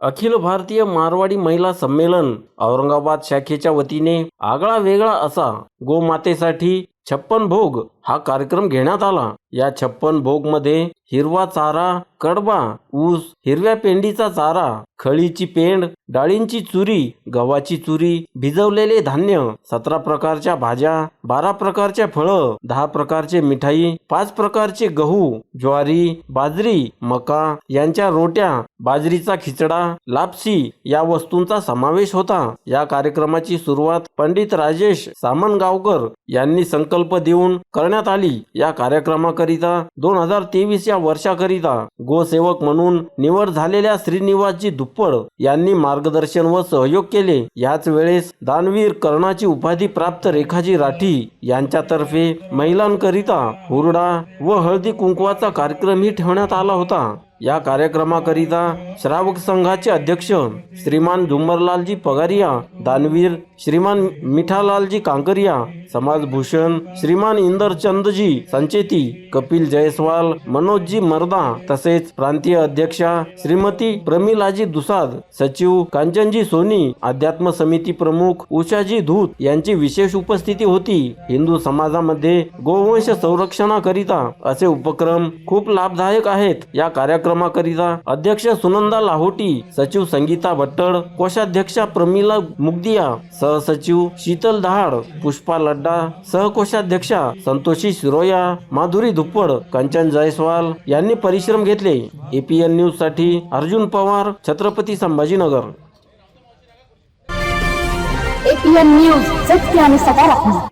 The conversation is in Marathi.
अखिल भारतीय मारवाडी महिला संमेलन औरंगाबाद शाखेच्या वतीने आगळा वेगळा असा गोमातेसाठी छप्पन भोग हा कार्यक्रम घेण्यात आला. या छप्पन भोगमध्ये हिरवा चारा कडबा ऊस हिरव्या पेंडीचा चारा खळीची पेंड डाळींची चुरी गव्हाची चुरी भिजवलेले धान्य सतरा प्रकारच्या भाज्या बारा प्रकारच्या फळं दहा प्रकारचे मिठाई पाच प्रकारचे गहू ज्वारी बाजरी मका यांच्या रोट्या बाजरीचा खिचडा लापसी या वस्तूंचा समावेश होता. या कार्यक्रमाची सुरुवात पंडित राजेश सामनगावकर यांनी संकल्प देऊन करण्यात आली. या कार्यक्रमाकरिता दोन हजार तेवीस या वर्षाकरिता गोसेवक म्हणून निवड झालेल्या श्रीनिवासजी दुप्पड यांनी मार्गदर्शन व सहयोग केले. याच वेळेस दानवीर कर्णाची उपाधी प्राप्त रेखाजी राठी यांच्यातर्फे महिलांकरिता हुरडा व हळदी कुंकवाचा कार्यक्रमही ठेवण्यात आला होता. या कार्यक्रमाकरिता श्रावक संघाचे अध्यक्ष श्रीमान झुंबरलालजी पगारिया दानवीर श्रीमान मिठालालजी कांकरिया समाजभूषण श्रीमान इंदरचंदजी संचेती कपिल जयस्वाल मनोजजी मर्दा तसेच प्रांतीय अध्यक्षा श्रीमती प्रमिलाजी दुसाद सचिव कांचनजी सोनी अध्यात्म समिती प्रमुख उषाजी धूत यांची विशेष उपस्थिती होती. हिंदू समाजामध्ये गोवंश संरक्षणाकरिता असे उपक्रम खूप लाभदायक आहेत. या कार्यक्रमाकरिता अध्यक्ष सुनंदा लाहोटी सचिव संगीता भट्टड कोषाध्यक्षा प्रमिला मुगदिया सहसचिव शीतल दहाड पुष्पा लड्डा सहकोषाध्यक्षा संतोषी शिरोया माधुरी धुप्पड कंचन जायस्वाल यांनी परिश्रम घेतले. एपीएन न्यूजसाठी अर्जुन पवार छत्रपती संभाजीनगर. एपीएन न्यूज सत्य आणि सकारात्मक.